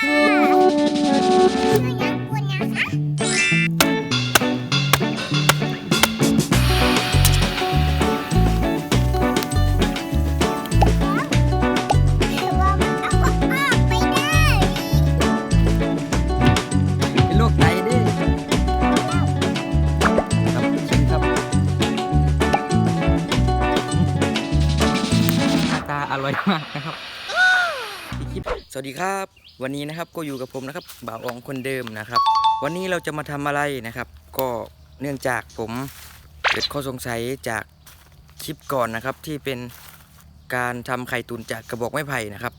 เอาออกไปได้เป็นโรคไตเด้ครับชิมครับหน้าตาอร่อยมากนะครับ สวัสดีครับ วันนี้นะครับก็อยู่กับผมนะครับบ่าวองคนเดิมนะครับ วันนี้เราจะมาทำอะไรนะครับ ก็เนื่องจากผมเกิดข้อสงสัยจากคลิปก่อนนะครับที่เป็นการทำไข่ตุนจากกระบอกไม้ไผ่นะครับ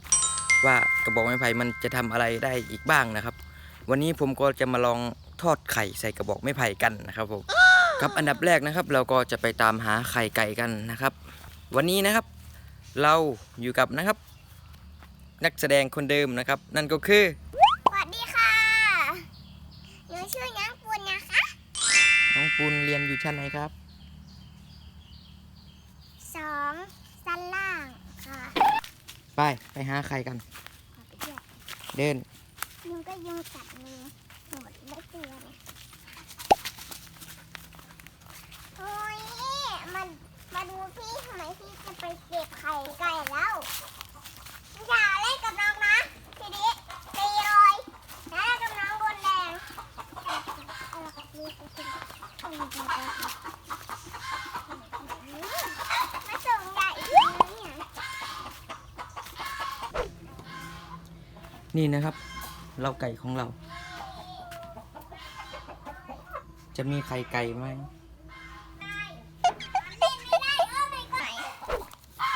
ว่ากระบอกไม้ไผ่มันจะทำอะไรได้อีกบ้างนะครับ วันนี้ผมก็จะมาลองทอดไข่ใส่กระบอกไม้ไผ่กันนะครับผมครับอันดับแรกนะครับ เราก็จะไปตามหาไข่ไก่กันนะครับ วันนี้นะครับ เราอยู่กับนะครับ นักแสดงคนเดิมนะครับ นั่นก็คือ สวัสดีค่ะ หนูชื่อยังกุลนะคะ น้องปูนเรียนอยู่ชั้นไหนครับ สองสั้นล่างค่ะไป ไปหาไข่กัน ขอไปเที่ยวเดินยุงก็ยุงกัดมือหมดได้เตือนโอ้ยมันมาดูพี่ทำไมพี่จะไปเก็บไข่ไก่แล้ว อย่าเล่นกับน้องนะทีนี้ตีเลยแล้วกับน้องบนแดงเอาละครับนี่ก็คือเอาละครับมาส่งใหญ่อีกแล้วเนี่ยนี่นะครับ เราไก่ของเรา จะมีไข่ไก่ไหม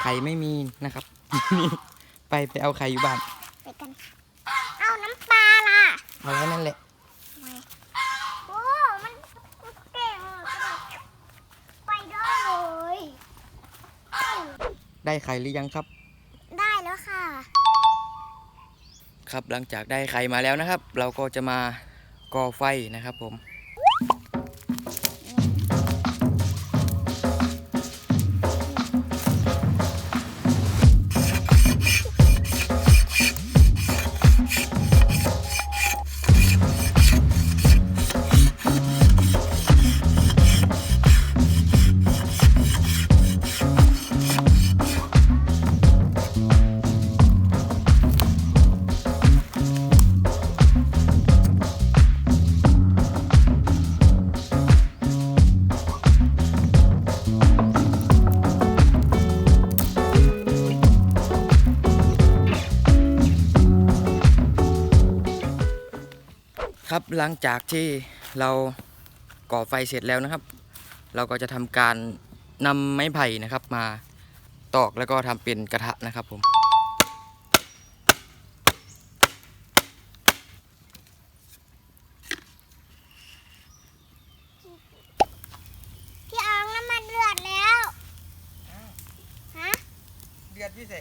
ไข่ไม่มีนะครับ ไปไปเอาไข่อยู่บ้านไปกันค่ะเอาน้ำปลาล่ะ เอาไว้นั่นแหละ โอ้ มันเก่งอะไปได้เลย ได้ไข่หรือยังครับ ได้แล้วค่ะ ครับหลังจากได้ไข่มาแล้วนะครับ เราก็จะมาก่อไฟนะครับผม ครับหลังจากที่เราก่อไฟเสร็จแล้วนะครับ เราก็จะทำการนำไม้ไผ่นะครับ มาตอกแล้วก็ทำเป็นกระทะนะครับผมพี่อังน้ำมันเดือดแล้วฮะเดือดพี่เส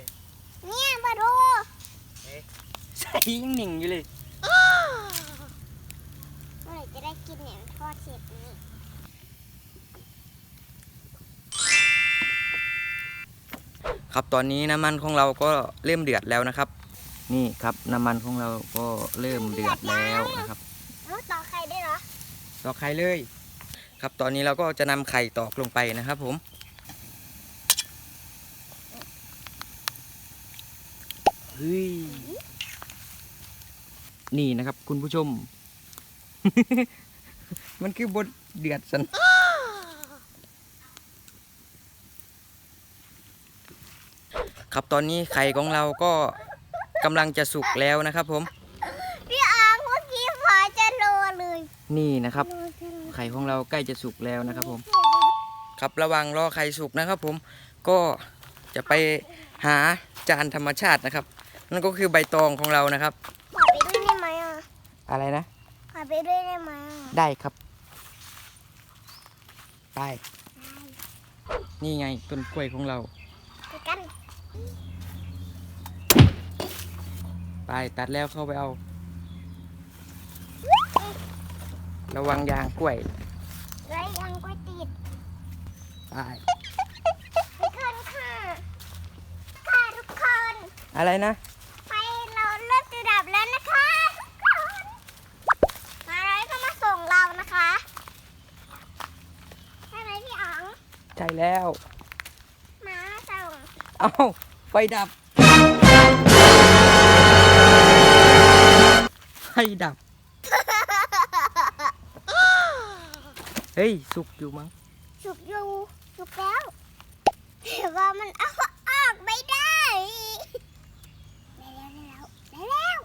เนี่ยมาดูใส่ยังหนิ่งอยู่เลยเมื่อไหร่ จะได้กินเนี่ยทอดเสร็จนี่ครับตอนนี้น้ำมันของเราก็เริ่มเดือดแล้วนะครับ นี่ครับน้ำมันของเราก็เริ่มเดือดแล้วนะครับเอาต่อไข่ได้เหรอตอกไข่เลย ครับตอนนี้เราก็จะนำไข่ตอกลงไปนะครับผมเฮ้ยนี่นะครับคุณผู้ชม มันคือบดเดือดสันครับตอนนี้ไข่ของเราก็กำลังจะสุกแล้วนะครับผม พี่อังเมื่อกี้ฟ้าจะโลเลยนี่นะครับโลจะโลไข่ของเราใกล้จะสุกแล้วนะครับผม ครับระหวังรอไข่สุกนะครับผมก็จะไปหาจานธรรมชาตินะครับ นั่นก็คือใบตองของเรานะครับขอไปด้วยได้ไหมอะ อะไรนะข อไปด้วยได้ไหมอะได้ครับ ไป นี่ไงต้นกล้วยของเรา ไปกัน ไปตัดแล้วเข้าไปเอา ระวังยางกล้วยไรยังก็ติดไปทุกคนค่ะค่ะทุกคน อะไรนะไฟเราเริ่มจะดับแล้วนะคะ แล้วมาส่งเอ้าไฟดับ ไฟดับ เฮ้ย สุกอยู่มั้ง สุกอยู่สุกแล้วแต่ว่ามันเอาออกไม่ได้ได้แล้วได้แล้วได้แล้ว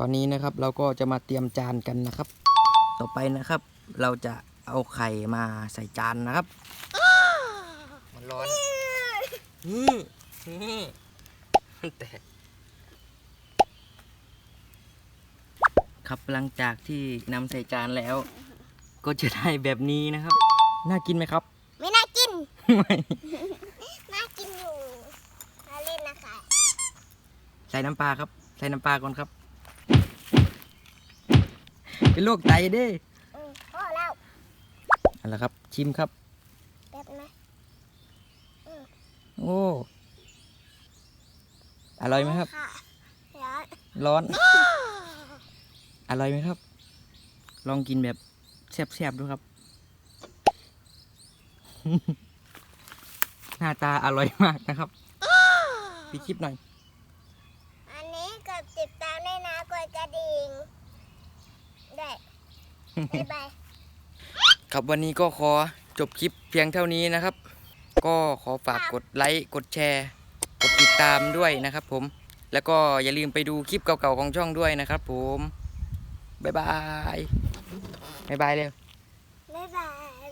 ตอนนี้นะครับเราก็จะมาเตรียมจานกันนะครับ ต่อไปนะครับ เราจะเอาไข่มาใส่จานนะครับ มันร้อนนี่นี่แตกครับหลังจากที่นำใส่จานแล้ว ก็จะได้แบบนี้นะครับ น่ากินไหมครับ ไม่น่ากิน ไม่น่ากินอยู่มาเล่นนะคะ ใส่น้ำปลาครับ ใส่น้ำปลาก่อนครับ เป็นโรคไตเด้อืมพอแล้วเอันละครับ ชิมครับ แป๊บนะโอ้ อร่อยไหมครับค่ะร้อนร้อน อร่อยไหมครับ ลองกินแบบแซ่บๆดูครับ หน้าตาอร่อยมากนะครับพี่คลิปหน่อย อันนี้กดติดตามด้วยนะกดกระดิ่ง ได้บ๊ายบาย ครับวันนี้ก็ขอจบคลิปเพียงเท่านี้นะครับ ก็ขอฝากกดไลค์กดแชร์ กดติดตามด้วยนะครับผมแล้วก็อย่าลืมไปดูคลิปเก่าๆของช่องด้วยนะครับผมบ๊ายบายบ๊ายบายเร็วบ๊ายบาย